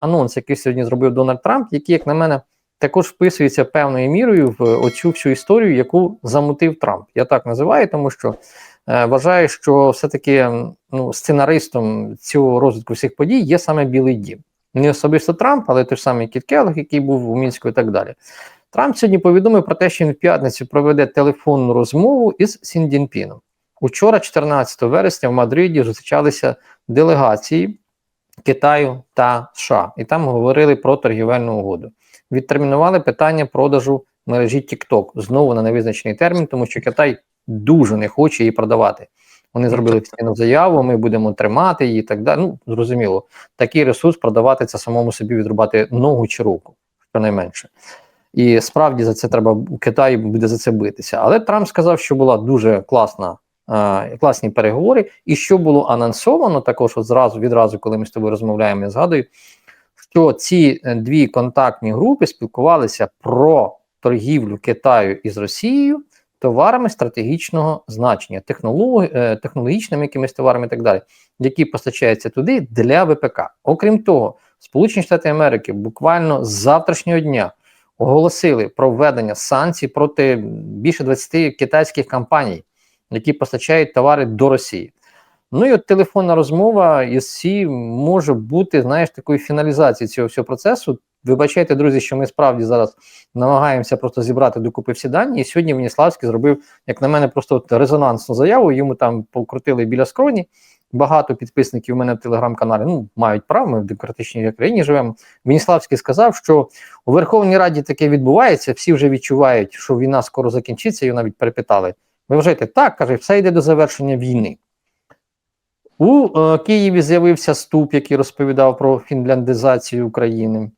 анонс, який сьогодні зробив Дональд Трамп, який, як на мене, також вписується певною мірою в оцю всю історію, яку замутив Трамп. Я так називаю, тому що е, вважаю, що все-таки ну, сценаристом цього розвитку всіх подій є саме Білий Дім. Не особисто Трамп, але той самий Кіт Келлог, який був у Мінську і так далі. Трамп сьогодні повідомив про те, що він в п'ятницю проведе телефонну розмову із Сіндінпіном. Учора, 14 вересня, в Мадриді зустрічалися делегації Китаю та США, і там говорили про торгівельну угоду. Відтермінували питання продажу мережі TikTok знову на невизначений термін, тому що Китай дуже не хоче її продавати. Вони зробили офіційну заяву, ми будемо тримати її і так далі. Ну, зрозуміло, такий ресурс продавати це самому собі відрубати ногу чи руку, щонайменше. І справді за це треба Китай буде за це битися. Але Трамп сказав, що була дуже класна, класні переговори, і що було анонсовано, також от зразу відразу, коли ми з тобою розмовляємо, я згадую, що ці е, дві контактні групи спілкувалися про торгівлю Китаю із Росією товарами стратегічного значення, е, технологічними якимись товарами і так далі, які постачаються туди для ВПК. Окрім того, Сполучені Штати Америки буквально з завтрашнього дня оголосили про введення санкцій проти більше 20 китайських компаній, які постачають товари до Росії. Ну і от телефонна розмова із Сі може бути, знаєш, такою фіналізацією цього всього процесу. Вибачайте, друзі, що ми справді зараз намагаємося просто зібрати докупи всі дані. І сьогодні Веніславський зробив, як на мене, просто от резонансну заяву. Йому там покрутили біля скроні. Багато підписників у мене в телеграм-каналі ну, мають право, ми в демократичній країні живемо. Веніславський сказав, що у Верховній Раді таке відбувається, всі вже відчувають, що війна скоро закінчиться, його навіть перепитали. Ви вважаєте, так, каже, все йде до завершення війни. У е, Києві з'явився ступ, який розповідав про фінляндизацію України.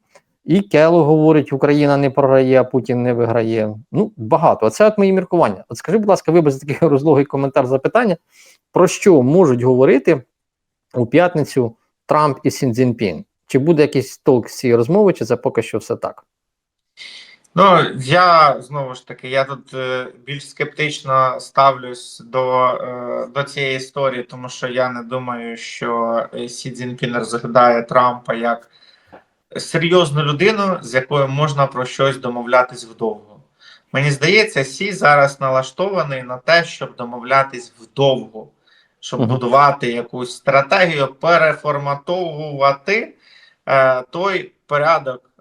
І Кело говорить, Україна не програє, а Путін не виграє. Ну, багато. Оце от мої міркування. От скажи, будь ласка, ви такий розлогий коментар запитання, про що можуть говорити у п'ятницю Трамп і Сін Цзіньпін? Чи буде якийсь толк з цієї розмови, чи це поки що все так? Ну, я знову ж таки, я тут е, більш скептично ставлюсь до, е, до цієї історії, тому що я не думаю, що е, Сі Цзіньпін розглядає Трампа як серйозну людину, з якою можна про щось домовлятись вдовго. Мені здається, Сі зараз налаштований на те, щоб домовлятись вдовго, щоб Мгм. будувати якусь стратегію, переформатовувати е, той порядок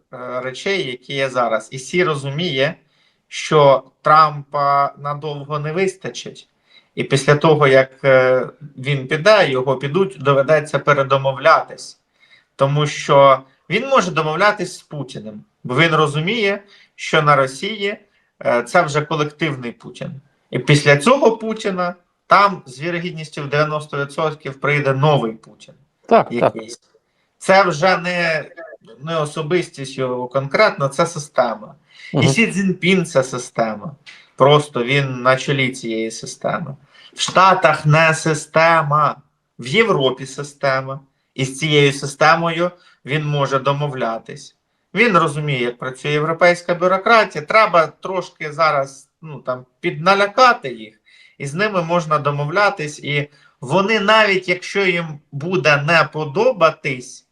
речей, які є зараз. І Сі розуміє, що Трампа надовго не вистачить. І після того, як е, він піде, його підуть, доведеться передомовлятись. Тому що він може домовлятись з Путіним, бо він розуміє, що на Росії е, це вже колективний Путін. І після цього Путіна там з вірогідністю в 90% прийде новий Путін. Так, так. Це вже не, не особистість його конкретно, це система. Мгм. І Сі Цзіньпін це система. Просто він на чолі цієї системи. В Штатах не система, в Європі система. І з цією системою він може домовлятись. Він розуміє, як працює європейська бюрократія. Треба трошки зараз ну, там, підналякати їх, і з ними можна домовлятись. І вони, навіть якщо їм буде не подобатись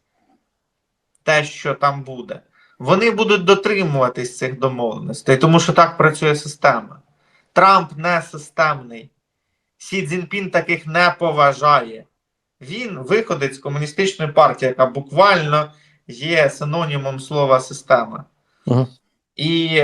те, що там буде, вони будуть дотримуватись цих домовленостей, тому що так працює система. Трамп не системний. Сі Цзіньпін таких не поважає. Він виходить з комуністичної партії, яка буквально є синонімом слова система. Мгм. І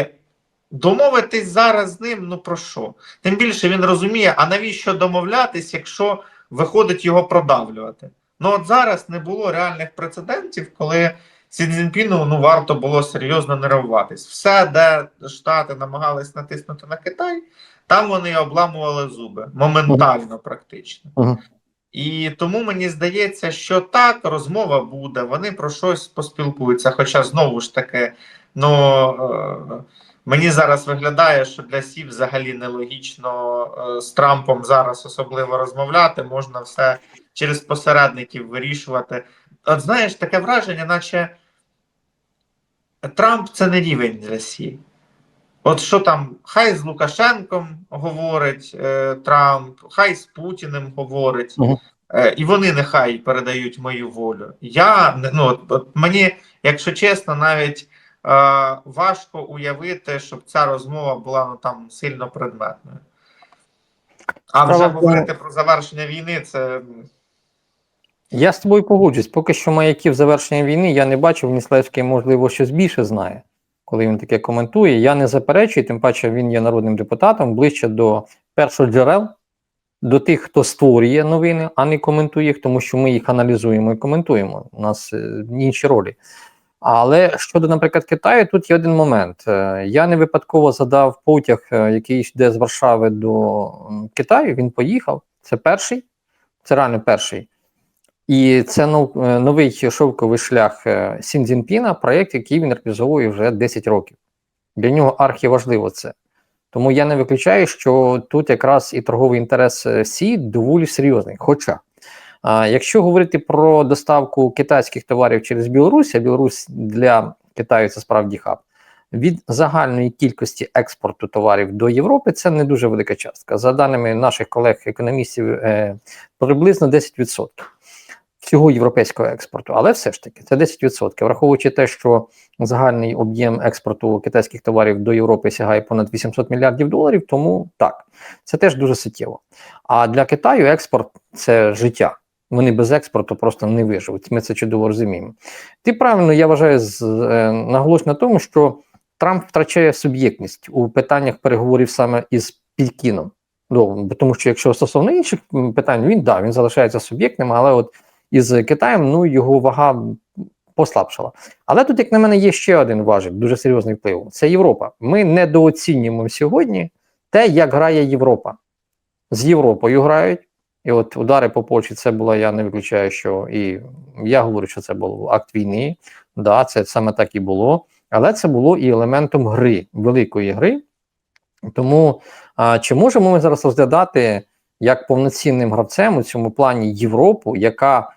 домовитись зараз з ним, ну про що? Тим більше він розуміє, а навіщо домовлятись, якщо виходить його продавлювати? Ну от зараз не було реальних прецедентів, коли Сі Цзіньпіну ну, варто було серйозно нервуватись. Все, де Штати намагались натиснути на Китай, там вони обламували зуби моментально, практично. І тому мені здається, що так, розмова буде, вони про щось поспілкуються. Хоча знову ж таки, ну е, мені зараз виглядає, що для Сі взагалі нелогічно е, з Трампом зараз особливо розмовляти, можна все через посередників вирішувати. От знаєш, таке враження, наче Трамп це не рівень Сі. От що там, хай з Лукашенком говорить е, Трамп, хай з Путіним говорить. Е, І вони нехай передають мою волю. Я ну, от, от мені, якщо чесно, навіть е, важко уявити, щоб ця розмова була ну, там сильно предметною. А вже говорити про завершення війни, це Я з тобою погоджуюсь. Поки що маяків завершення війни я не бачив. Ніславський, можливо, щось більше знає, коли він таке коментує. Я не заперечую, тим паче він є народним депутатом ближче до першоджерел, до тих, хто створює новини, а не коментує їх, тому що ми їх аналізуємо і коментуємо. У нас е, інші ролі. Але щодо, наприклад, Китаю, тут є один момент. Е, Я не випадково задав потяг, е, який йде з Варшави до Китаю. Він поїхав. Це перший, це реально перший. І це е, новий шовковий шлях е, Сін Цзіньпіна, проєкт, який він реалізовує вже 10 років. Для нього архіважливо це. Тому я не виключаю, що тут якраз і торговий інтерес е, Сі доволі серйозний. Хоча, а, якщо говорити про доставку китайських товарів через Білорусь, а Білорусь для Китаю це справді хаб, від загальної кількості експорту товарів до Європи це не дуже велика частка. За даними наших колег-економістів, е, приблизно 10% всього європейського експорту, але все ж таки це 10%. Враховуючи те, що загальний об'єм експорту китайських товарів до Європи сягає понад 800 мільярдів доларів, тому так, це теж дуже суттєво. А для Китаю експорт це життя. Вони без експорту просто не виживуть. Ми це чудово розуміємо. Ти правильно, я вважаю, з, е, наголос на тому, що Трамп втрачає суб'єктність у питаннях переговорів саме із Пекіном. Ну, тому що якщо стосовно інших питань, він да, він залишається суб'єктним, але от із Китаєм ну його вага послабшала. Але тут, як на мене, є ще один важик, дуже серйозний вплив. Це Європа. Ми недооцінюємо сьогодні те, як грає Європа. З Європою грають. І от удари по Польщі, це було, я не виключаю, що і я говорю, що це був акт війни. Да, це саме так і було. Але це було і елементом гри, великої гри. Тому а, чи можемо ми зараз розглядати як повноцінним гравцем у цьому плані Європу, яка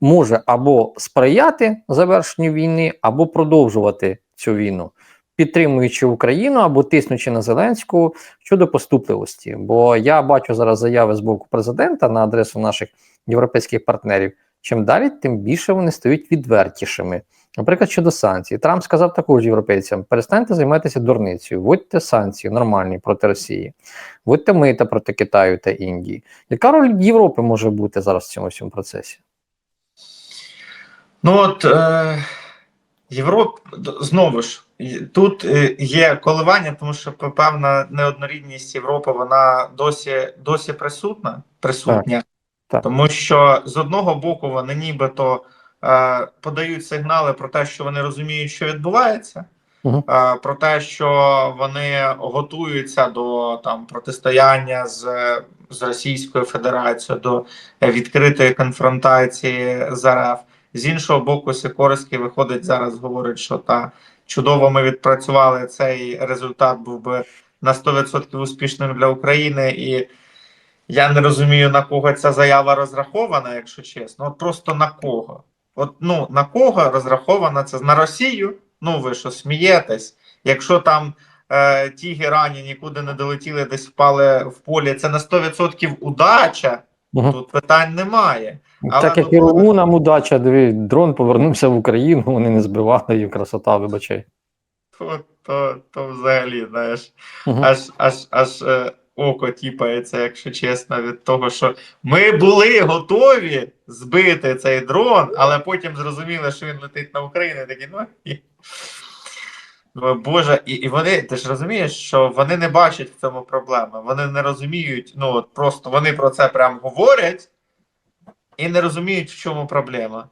може або сприяти завершенню війни, або продовжувати цю війну, підтримуючи Україну або тиснучи на Зеленську щодо поступливості. Бо я бачу зараз заяви з боку президента на адресу наших європейських партнерів. Чим далі, тим більше вони стають відвертішими. Наприклад, щодо санкцій, Трамп сказав також європейцям: перестаньте займатися дурницею, вводьте санкції нормальні проти Росії, вводьте мита проти Китаю та Індії. Яка роль Європи може бути зараз в цьому всьому процесі? Ну от е, Європ знову ж тут е, є коливання, тому що певна неоднорідність Європи вона досі досі присутна, присутня, Так. тому що з одного боку вони нібито е, подають сигнали про те, що вони розуміють, що відбувається. Мгм. е, Про те, що вони готуються до там протистояння з, з Російською Федерацією, до відкритої конфронтації з РФ. З іншого боку, Сікорський виходить зараз, говорить, що та чудово ми відпрацювали цей результат був би на 100% успішним для України, і я не розумію, на кого ця заява розрахована, якщо чесно. От просто на кого? От ну на кого розрахована це на Росію? Ну ви що смієтесь? Якщо там е, ті герані нікуди не долетіли, десь впали в полі, це на 100% удача. Тут питань немає. Але так як ну, і румунам удача, диви, дрон повернувся в Україну, вони не збивали і красота, вибачай. То, то, то взагалі, знаєш, Мгм. аж аж аж е, око тіпається, якщо чесно, від того, що ми були готові збити цей дрон, але потім зрозуміли, що він летить на Україну, і такі, ну і. Боже, і, і вони, ти ж розумієш, що вони не бачать в цьому проблеми. Вони не розуміють, ну от просто вони про це прям говорять і не розуміють, в чому проблема.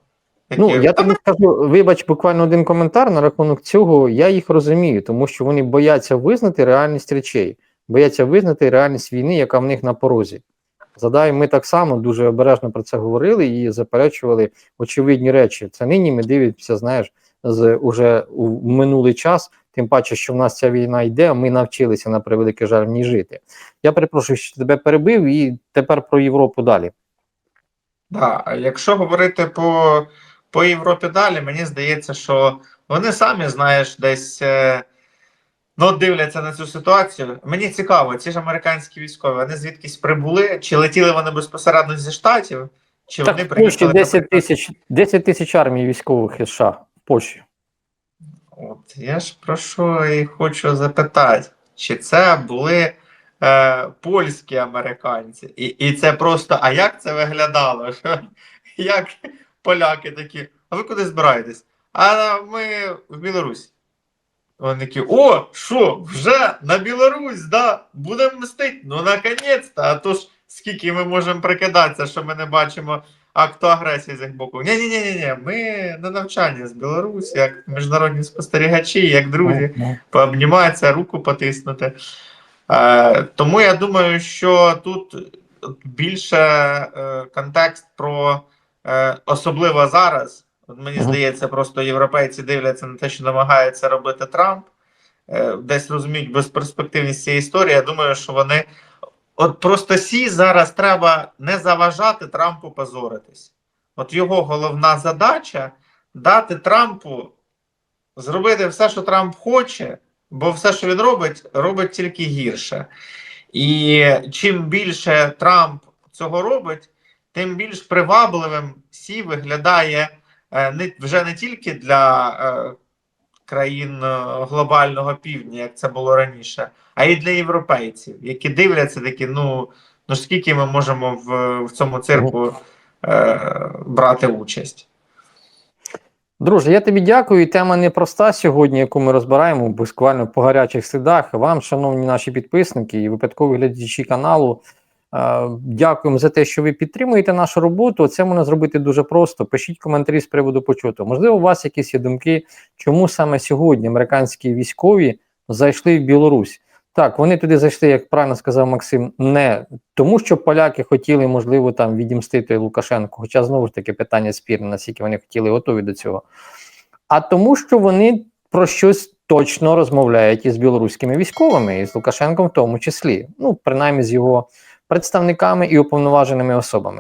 Ну, я тобі скажу, вибач, буквально один коментар на рахунок цього. Я їх розумію, тому що вони бояться визнати реальність речей, бояться визнати реальність війни, яка в них на порозі. Задай, ми так само дуже обережно про це говорили і заперечували очевидні речі. Це нині ми дивимося, знаєш, з уже у минулий час. Тим паче, що в нас ця війна йде, а ми навчилися на превеликий жаль в ній жити. Я перепрошую, що тебе перебив, і тепер про Європу далі. Да, якщо говорити по, по Європі далі, мені здається, що вони самі, знаєш, десь е, ну, дивляться на цю ситуацію. Мені цікаво, ці ж американські військові, вони звідкись прибули, чи летіли вони безпосередньо зі штатів, чи Так, вони приїхали 10 тисяч 10 тисяч армій військових із США в Польщі. От я ж про що і хочу запитати, чи це були е, польські американці? І, і це просто, а як це виглядало? Що, як поляки такі, а ви куди збираєтесь? А ми в Білорусь. Вони такі, о, що, вже на Білорусь, да? Будемо мстити. Ну, наконець-то, а то ж скільки ми можемо прикидатися, що ми не бачимо акту агресії з їх боку. Ні, ні, ні, ні, ні. Ми на навчання з Білорусі, як міжнародні спостерігачі, як друзі, пообніматися, руку потиснути. Е, тому я думаю, що тут більше е, контекст про е, особливо зараз. От мені здається, просто європейці дивляться на те, що намагається робити Трамп, десь розуміють безперспективність цієї історії. Я думаю, що вони от просто сі зараз треба не заважати Трампу позоритись. От його головна задача дати Трампу зробити все, що Трамп хоче, бо все, що він робить, робить тільки гірше. І чим більше Трамп цього робить, тим більш привабливим Сі виглядає е, не, вже не тільки для е, країн е, глобального півдня, як це було раніше, а й для європейців, які дивляться такі, ну, ну скільки ми можемо в, в цьому цирку е, брати участь. Друже, я тобі дякую. І Тема непроста сьогодні, яку ми розбираємо буквально по гарячих слідах. Вам, шановні наші підписники і випадкові глядачі каналу. е, Дякуємо за те, що ви підтримуєте нашу роботу. Це можна зробити дуже просто. Пишіть коментарі з приводу почутого. Можливо, у вас якісь є думки, чому саме сьогодні американські військові зайшли в Білорусь. Так, вони туди зайшли, як правильно сказав Максим, не тому, що поляки хотіли, можливо, там відімстити Лукашенку, хоча знову ж таки питання спірне, наскільки вони хотіли готові до цього. А тому, що вони про щось точно розмовляють із білоруськими військовими, і з Лукашенком в тому числі, ну, принаймні з його представниками і уповноваженими особами.